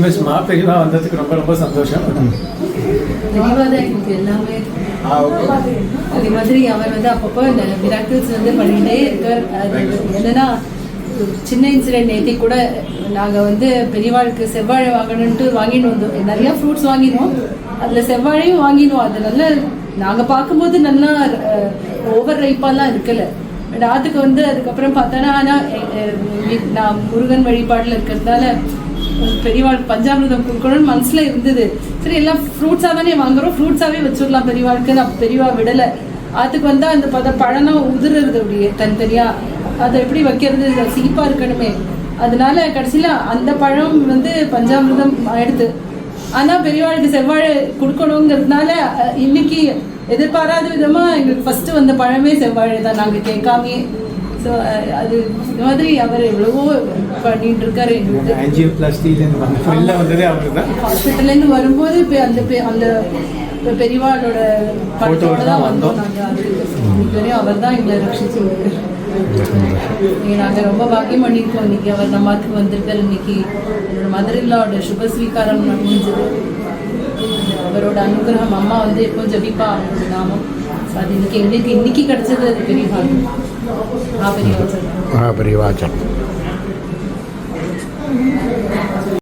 வந்ததுக்கு ரொம்ப ரொம்ப சந்தோஷம். தெளிவாக தான் எல்லாமே அதே மாதிரி அவர் வந்து அப்பப்போ இந்த மிராக்கிள்ஸ் வந்து பண்ணிகிட்டே இருக்கார். அது என்னன்னா சின்ன இன்சிடென்ட் நேத்தி கூட நாங்கள் வந்து பெரியவாளுக்கு செவ்வாழை வாங்கணுன்ட்டு வாங்கிட்டு வந்தோம். நிறைய ஃப்ரூட்ஸ் வாங்கினோம். அதில் செவ்வாழையும் வாங்கினோம். அது நல்ல நாங்கள் பார்க்கும்போது நல்லா ஓவர் ரைப்பாலாம் இருக்கல. பட் அதுக்கு வந்து அதுக்கப்புறம் பார்த்தோன்னா ஆனால் நான் முருகன் வழிபாட்டில் இருக்கிறதுனால பெரியவாளுக்கு பஞ்சாமிரதம் கொடுக்கணும்னு மனசுல இருந்தது. சரி எல்லாம் ஃப்ரூட்ஸாக தானே வாங்குறோம். ஃப்ரூட்ஸாவே வச்சுடலாம் பெரியவாளுக்கு. நான் பெரியவா விடலை. அதுக்கு வந்தா அந்த பத பழம்லாம் உதிர்றது அப்படியே தனித்தனியா. அதை எப்படி வைக்கிறது? இது சீப்பா இருக்கணுமே. அதனால கடைசியில அந்த பழம் வந்து பஞ்சாமிர்தம் ஆயிடுது. ஆனா பெரியவாளுக்கு செவ்வாழை கொடுக்கணுங்கிறதுனால இன்னைக்கு எதிர்பாராத விதமா எங்களுக்கு ஃபர்ஸ்ட் வந்த பழமே செவ்வாழை தான் நாங்க கேட்காமே ஸோ அது இந்த மாதிரி அவர் எவ்வளவோ பண்ணிட்டு இருக்காரு ஹாஸ்பிட்டல்லேருந்து வரும்போது அந்த அந்த பெரியவாளோட படத்தோட தான் வந்தோம். நாங்கள் அவர் தான் எங்களை ரட்சிச்சு நாங்கள் ரொம்ப பாக்கியம் பண்ணியிருக்கோம். இன்னைக்கு அவர் நம்ம மாத்துக்கு வந்திருக்காரு. இன்னைக்கு என்னோட மதுரில்லாவோட சுப ஸ்வீகாரம் முடிஞ்சது அவரோட அனுகிரகம் அம்மா வந்து எப்போ ஜபிப்பா அவரோட நாமம். அது இன்னைக்கு எங்களுக்கு இன்னைக்கு கிடைச்சது அது பெரிய பாக்கியம் பெரிய மகாபரிவாச்சன்